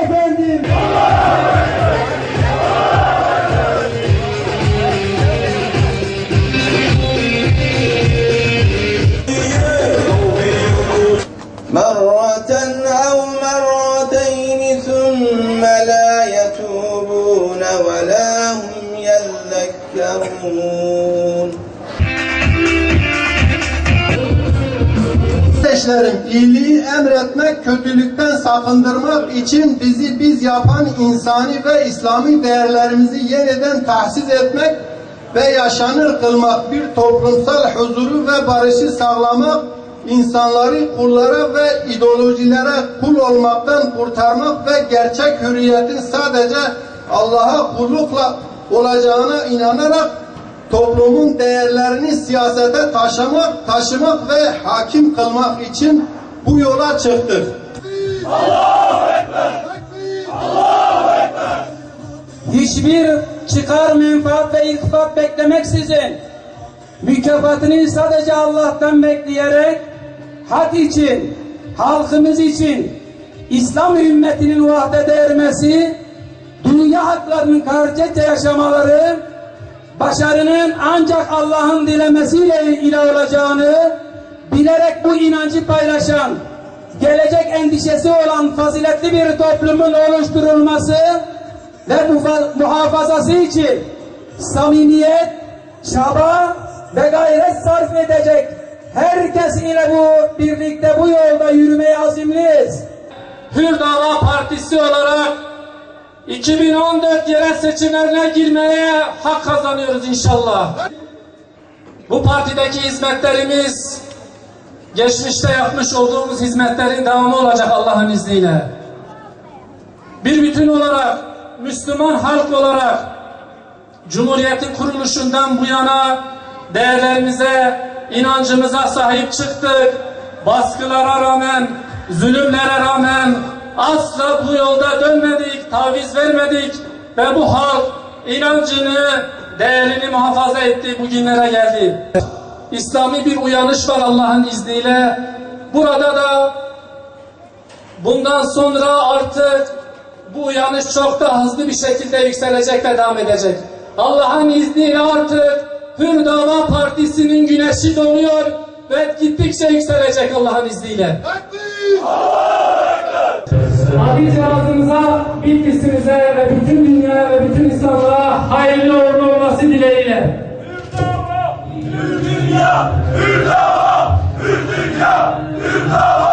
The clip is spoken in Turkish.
يا مرة أو مرتين ثم لا يتوبون ولا هم يذكرون. Kardeşlerim, iyiliği emretmek, kötülükten sakındırmak için bizi biz yapan insani ve İslami değerlerimizi yeniden tahsis etmek ve yaşanır kılmak, bir toplumsal huzuru ve barışı sağlamak, insanları kullara ve ideolojilere kul olmaktan kurtarmak ve gerçek hürriyetin sadece Allah'a kullukla olacağına inanarak toplumun değerlerini siyasete taşımak, taşımak ve hakim kılmak için bu yola çıktık. hiçbir çıkar, menfaat ve iltifat beklemeksizin mükafatını sadece Allah'tan bekleyerek hak için, halkımız için İslam ümmetinin vahdete ermesi, dünya haklarının kardeşçe yaşamaları, başarının ancak Allah'ın dilemesiyle ile olacağını bilerek bu inancı paylaşan, gelecek endişesi olan faziletli bir toplumun oluşturulması ve muhafazası için samimiyet, çaba ve gayret sarf edecek herkes ile bu birlikte bu yolda yürümeye azimliyiz. Hür Dava Partisi olarak 2014 yerel seçimlerine girmeye hak kazanıyoruz inşallah. Bu partideki hizmetlerimiz geçmişte yapmış olduğumuz hizmetlerin devamı olacak Allah'ın izniyle. Bir bütün olarak, Müslüman halk olarak Cumhuriyetin kuruluşundan bu yana değerlerimize, inancımıza sahip çıktık. Baskılara rağmen, zulümlere rağmen asla bu yolda dönmedik, taviz vermedik ve bu halk inancını, değerini muhafaza etti, bugünlere geldi. İslami bir uyanış var Allah'ın izniyle. Burada da bundan sonra artık bu uyanış çok daha hızlı bir şekilde yükselecek ve devam edecek. Allah'ın izniyle artık Hür Dava Partisi'nin güneşi doğuyor ve gittikçe yükselecek Allah'ın izniyle. Ağzımıza, olması dileğiyle. Hür dünya, hür dava, hür dünya, hür dava,